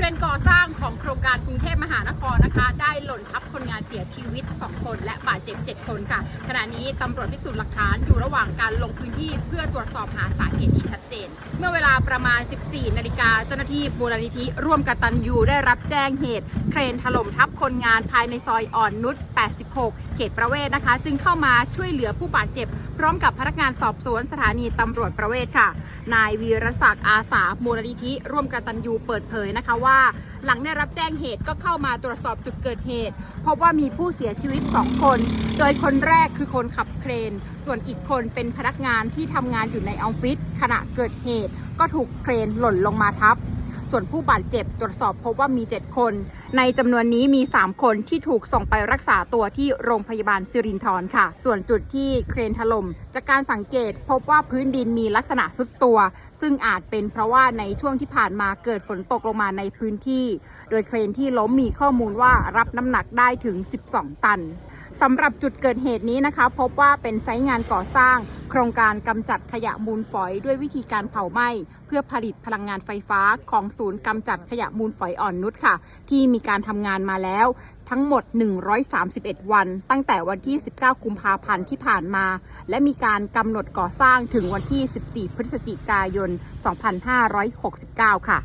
เครนก่อสร้างของโครงการกรุงเทพมหานครนะคะ ได้หล่นทับคนงานเสียชีวิต 2 คนและบาดเจ็บ 7 คนค่ะ ขณะนี้ตำรวจพิสูจน์หลักฐานอยู่ระหว่างการลงพื้นที่เพื่อตรวจสอบหาสาเหตุที่ชัดเจน เมื่อเวลาประมาณ 14 นาฬิกาเจ้าหน้าที่มูลนิธิร่วมกตันยูได้รับแจ้งเหตุ เครนถล่มทับคนงานภายในซอยอ่อนนุช 86 เขตประเวศนะคะ จึงเข้ามาช่วยเหลือผู้บาดเจ็บ พร้อมกับพนักงานสอบสวนสถานีตำรวจประเวศค่ะ นายวีรศักดิ์อาสามูลนิธิ ร่วมกตันยูเปิดเผยนะคะว่า หลังได้รับแจ้งเหตุก็เข้ามาตรวจสอบจุดเกิดเหตุ พบว่ามีผู้เสียชีวิต 2 คน โดยคนแรกคือคนขับเครนส่วนอีกคนเป็นพนักงานที่ทำงานอยู่ในออฟฟิศขณะเกิดเหตุก็ถูกเครนหล่นลงมาทับ ส่วนผู้บาดเจ็บตรวจสอบพบว่ามี 7 คน ในจำนวนนี้มี 3 คนที่ถูกส่งไปรักษาตัวที่โรงพยาบาลสิรินธรค่ะ ส่วนจุดที่เครนถล่มจากการสังเกตพบว่าพื้นดินมีลักษณะสุดตัว ซึ่งอาจเป็นเพราะว่าในช่วงที่ผ่านมาเกิดฝนตกลงมาในพื้นที่ โดยเครนที่ล้มมีข้อมูลว่ารับน้ำหนักได้ถึง 12 ตันสำหรับจุดเกิดเหตุนี้นะคะ พบว่าเป็นไซต์งานก่อสร้าง โครงการกำจัดขยะมูลฝอยด้วยวิธีการเผาไหม้ เพื่อผลิตพลังงานไฟฟ้าของศูนย์กำจัดขยะมูลฝอยอ่อนนุชค่ะ ที่มีมีการทำงานมาแล้ว ทั้งหมด 131 วัน ตั้งแต่วันที่ 19 กุมภาพันธ์ที่ผ่านมา และมีการกำหนดก่อสร้างถึงวันที่ 14 พฤศจิกายน 2569 ค่ะ